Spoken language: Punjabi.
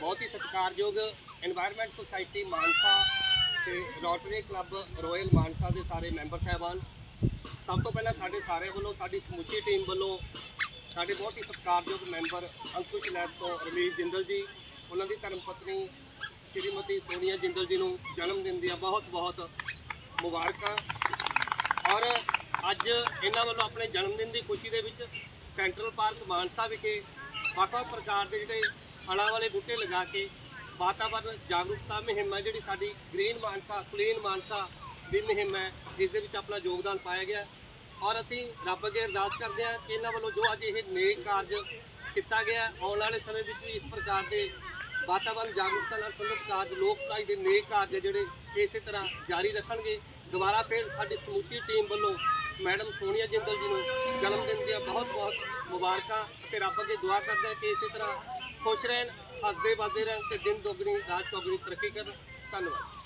ਬਹੁਤ ਹੀ ਸਤਿਕਾਰਯੋਗ এনवायरमेंट ਸੁਸਾਇਟੀ ਮਾਨਸਾ ਤੇ ਰੋਟਰੀ ਕਲੱਬ ਰੋਇਲ ਮਾਨਸਾ ਦੇ ਸਾਰੇ ਮੈਂਬਰ ਸਾਹਿਬਾਨ। ਸਭ ਤੋਂ ਪਹਿਲਾਂ ਸਾਡੇ ਸਾਰੇ ਵੱਲੋਂ, ਸਾਡੀ ਸਮੁੱਚੀ ਟੀਮ ਵੱਲੋਂ, ਸਾਡੇ ਬਹੁਤ ਹੀ ਸਤਿਕਾਰਯੋਗ ਮੈਂਬਰ ਅੰਕੁਸ਼ ਲੈਬ ਤੋਂ ਰਮੇਸ਼ ਜਿੰਦਲ ਜੀ, ਉਹਨਾਂ ਦੀ ਧਰਮ ਪਤਨੀ ਸ਼੍ਰੀਮਤੀ ਸੋਨੀਆ ਜਿੰਦਲ ਜੀ ਨੂੰ ਜਨਮ ਦਿਨ ਦੀਆਂ ਬਹੁਤ-ਬਹੁਤ ਮੁਬਾਰਕਾਂ। ਔਰ ਅੱਜ ਇਹਨਾਂ ਵੱਲੋਂ ਆਪਣੇ ਜਨਮ ਦਿਨ ਦੀ ਖੁਸ਼ੀ ਦੇ ਵਿੱਚ ਸੈਂਟਰਲ ਪਾਰਕ ਮਾਨਸਾ ਵਿਖੇ ਵੱਖ-ਵੱਖ ਪ੍ਰਕਾਰ ਦੇ ਜਿਹੜੇ ਫਲਾਂ ਵਾਲੇ ਬੂਟੇ ਲਗਾ ਕੇ ਵਾਤਾਵਰਨ ਜਾਗਰੂਕਤਾ ਮੁਹਿੰਮ ਹੈ, ਜਿਹੜੀ ਸਾਡੀ ਗ੍ਰੀਨ ਮਾਨਸਾ, ਕਲੀਨ ਮਾਨਸਾ ਦੀ ਮੁਹਿੰਮ ਹੈ ਇਸ ਦੇ ਵਿੱਚ ਆਪਣਾ ਯੋਗਦਾਨ ਪਾਇਆ ਗਿਆ ਔਰ ਅਸੀਂ ਰੱਬ ਅੱਗੇ ਅਰਦਾਸ ਕਰਦੇ ਹਾਂ ਕਿ ਇਹਨਾਂ ਵੱਲੋਂ ਜੋ ਅੱਜ ਇਹ ਨੇਕ ਕਾਰਜ ਕੀਤਾ ਗਿਆ ਆਉਣ ਵਾਲੇ ਸਮੇਂ ਵਿੱਚ ਵੀ ਇਸ ਪ੍ਰਕਾਰ ਦੇ ਵਾਤਾਵਰਨ ਜਾਗਰੂਕਤਾ ਨਾਲ ਸੰਬੰਧਿਤ ਕਾਰਜ ਲੋਕ ਭਲਾਈ ਦੇ ਨੇਕ ਕਾਰਜ ਹੈ ਜਿਹੜੇ ਇਸੇ ਤਰ੍ਹਾਂ ਜਾਰੀ ਰੱਖਣਗੇ। ਦੁਬਾਰਾ ਫਿਰ ਸਾਡੀ ਸਮੁੱਚੀ ਟੀਮ ਵੱਲੋਂ ਮੈਡਮ ਸੋਨੀਆ ਜਿੰਦਲ ਜੀ ਨੂੰ ਜਨਮ ਦਿਨ ਦੀਆਂ ਬਹੁਤ ਬਹੁਤ ਮੁਬਾਰਕਾਂ ਤੇ ਰੱਬ ਅੱਗੇ ਦੁਆ ਕਰਦਾ ਕਿ ਇਸੇ ਤਰ੍ਹਾਂ ਖੁਸ਼ ਰਹਿਣ ਹੱਸਦੇ ਵੱਸਦੇ ਰਹਿਣ ਤੇ ਦਿਨ ਦੁਗਣੀ, ਰਾਤ ਚੌਗਣੀ ਤਰੱਕੀ ਕਰਨ। ਧੰਨਵਾਦ।